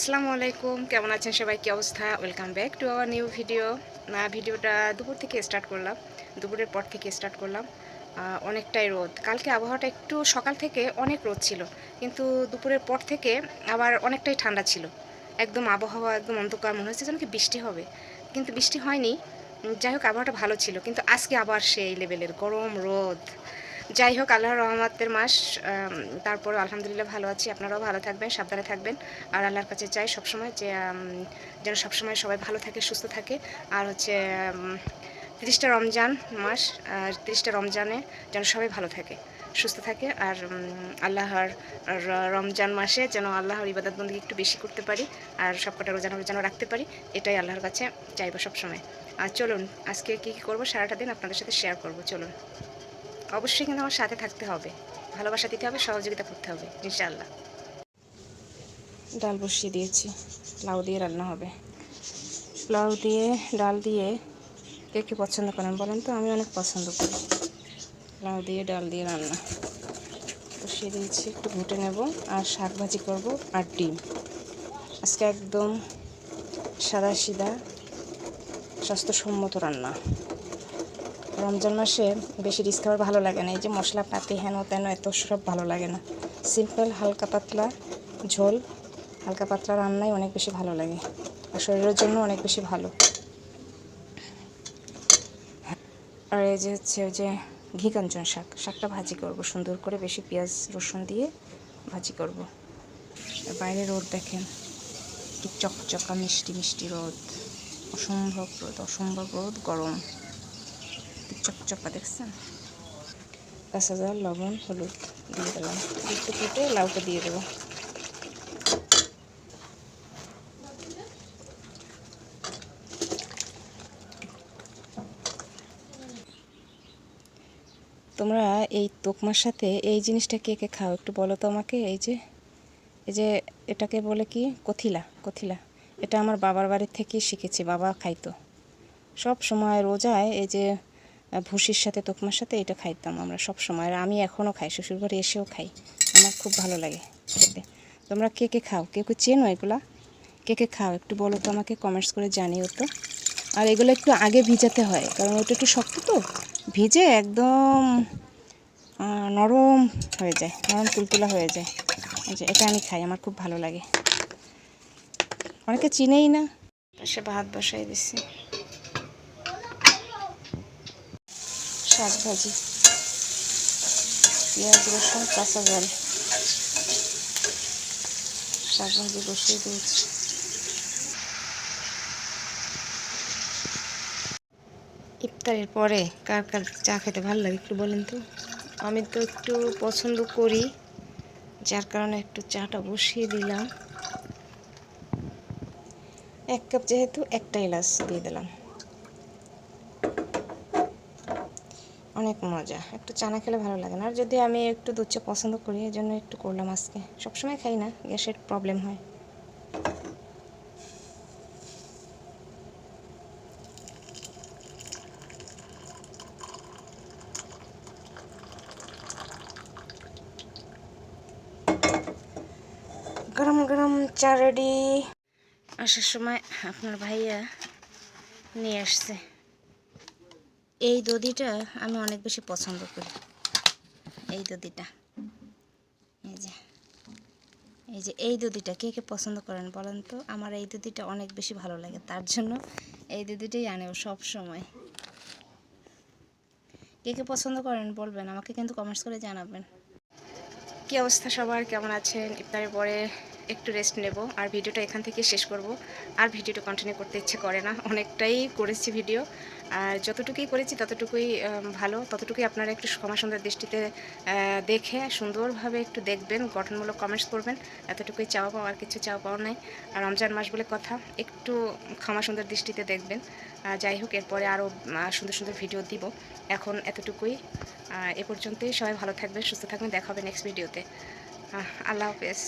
আসসালামু আলাইকুম। কেমন আছেন সবাই? কী অবস্থা? Welcome back to our new video না, ভিডিওটা দুপুর থেকে স্টার্ট করলাম। দুপুরের পর থেকে স্টার্ট করলাম। অনেকটাই রোদ। কালকে আবহাওয়াটা একটু সকাল থেকে অনেক রোদ ছিল। কিন্তু দুপুরের পর থেকে আবার অনেকটাই ঠান্ডা ছিল। একদম আবহাওয়া, একদম অন্ধকার, মনে হচ্ছে যেন কি বৃষ্টি হবে। কিন্তু বৃষ্টি হয়নি। যাই হোক, আবহাওয়াটা ভালো ছিল। কিন্তু আজকে আবার সেই লেভেলের গরম রোদ। যাই হোক, আল্লাহর রহমতের মাস তারপর আলহামদুলিল্লাহ ভালো আছি। আপনারাও ভালো থাকবেন, সাবধানে থাকবেন। আর আল্লাহর কাছে চাই সবসময় যে যেন সবসময় সবাই ভালো থাকে, সুস্থ থাকে। আর হচ্ছে তিরিশটা রমজান মাস, আর তিরিশটা রমজানে যেন সবাই ভালো থাকে, সুস্থ থাকে। আর আল্লাহর রমজান মাসে যেন আল্লাহর ইবাদত বন্দী একটু বেশি করতে পারি, আর সবকটা রোজানা যেন রাখতে পারি, এটাই আল্লাহর কাছে চাইব সবসময়। আর চলুন, আজকে কী কী করব, সারাটা দিন আপনাদের সাথে শেয়ার করব, চলুন। অবশ্যই কিন্তু আমার সাথে থাকতে হবে। ভালোবাসা দিতে হবে, সহযোগিতা করতে হবে, ইনশাআল্লাহ। ডাল বসিয়ে দিয়েছি, লাউ দিয়ে রান্না হবে। লাউ দিয়ে, ডাল দিয়ে কে কে পছন্দ করেন বলেন তো? আমি অনেক পছন্দ করি। লাউ দিয়ে, ডাল দিয়ে রান্না। বসিয়ে দিয়েছি, একটু ঘুটে নেব আর শাক ভাজি করব আর ডিম। আজকে একদম সাদা সিধা স্বাস্থ্যসম্মত রান্না। রমজান মাসে বেশি রিস্ক খাবার ভালো লাগে না। এই যে মশলা পাতি হেন তেন এত সব ভালো লাগে না। সিম্পল হালকা পাতলা ঝোল, হালকা পাতলা রান্নাই অনেক বেশি ভালো লাগে। আর শরীরের জন্য অনেক বেশি ভালো। আর এই যে হচ্ছে ওই যে ঘি কাঞ্চন শাক, শাকটা ভাজি করব। সুন্দর করে বেশি পেঁয়াজ, রসুন দিয়ে ভাজি করব। বাইরে রোদ দেখেন, কি চকচকা, মিষ্টি মিষ্টি রোদ। অসম্ভব রোদ অসম্ভব রোদ, গরম। চকচকা দেখছেন? হাজার লবণ, হলুদ দিয়ে দিলাম। একটু কেটে লাউটা দিয়ে দেবো। তোমরা এই তোকমার সাথে এই জিনিসটা কে কে খাও একটু বলো তো আমাকে, এই যে এই যে এটাকে বলে কি? কথিলা কথিলা। এটা আমার বাবার বাড়ির থেকেই শিখেছি, বাবা খাইতো। সব সময় রোজায় এই যে ভুসির সাথে, তোকমার সাথে এটা খাইতাম আমরা সব সময় আর আমি এখনও খাই, শ্বশুরবাড়ি এসেও খাই। আমার খুব ভালো লাগে খেতে। তোমরা কে কে খাও? কেউ কেউ চেনো এগুলা? কে কে খাও? একটু বলো তো আমাকে কমেন্টস করে জানিও তো। আর এগুলো একটু আগে ভিজাতে হয়, কারণ ওটা একটু শক্ত তো। ভিজে একদম নরম হয়ে যায়, নরম তুলতুলা হয়ে যায়। যে, এটা আমি খাই, আমার খুব ভালো লাগে। অনেকে চিনেই না। পাশে ভাত বসাই দিছি। শাক ভাজি। পেঁয়াজ, রসুন, কাঁচা জল। শাক ভাজি বসিয়ে দিয়েছি। ইফতারের পরে কার কার চা খেতে ভালো লাগে একটু বলেন তো? আমি তো একটু পছন্দ করি, যার কারণে একটু চাটা বসিয়ে দিলাম। এক কাপ যেহেতু একটা এলাচ দিয়ে দিলাম। অনেক মজা। একটু চা না খেলে ভালো লাগে না। আর যদি আমি একটু দুধ পছন্দ করি এই জন্য একটু করলাম আজকে। সবসময় খাই না, গ্যাসের প্রবলেম হয়। গরম গরম চা রেডি আসার সময় আপনার ভাইয়া নিয়ে আসছে। এই দধিটা আমি অনেক বেশি পছন্দ করি। এই দধিটা। এই যে। এই যে এই দধিটা, কে কে পছন্দ করেন বলেন তো? আমার এই দধিটা অনেক বেশি ভালো লাগে, তার জন্য এই দধিটাই আনেও সব সময়। কে কে পছন্দ করেন বলবেন, আমাকে কিন্তু কমেন্টস করে জানাবেন। কি অবস্থা সবার? কেমন আছেন? ইফতারের পরে একটু রেস্ট নেব আর ভিডিওটা এখান থেকে শেষ করব। আর ভিডিওটা কন্টিনিউ করতে ইচ্ছে করে না, অনেকটাই করেছি ভিডিও আর যতটুকুই করেছি ততটুকুই ভালো। ততটুকুই আপনারা একটু ক্ষমা সুন্দর দৃষ্টিতে দেখে সুন্দরভাবে একটু দেখবেন, গঠনমূলক কমেন্টস করবেন। এতটুকুই চাওয়া পাওয়া, আর কিছু চাওয়া পাওয়া নাই। আর রমজান মাস বলে কথা, একটু ক্ষমা সুন্দর দৃষ্টিতে দেখবেন। যাই হোক, এরপরে আরও সুন্দর সুন্দর ভিডিও দিব। এখন এতটুকুই। এ পর্যন্তই। সবাই ভালো থাকবেন, সুস্থ থাকবেন। দেখা হবে নেক্সট ভিডিওতে আল্লাহ হাফেজ।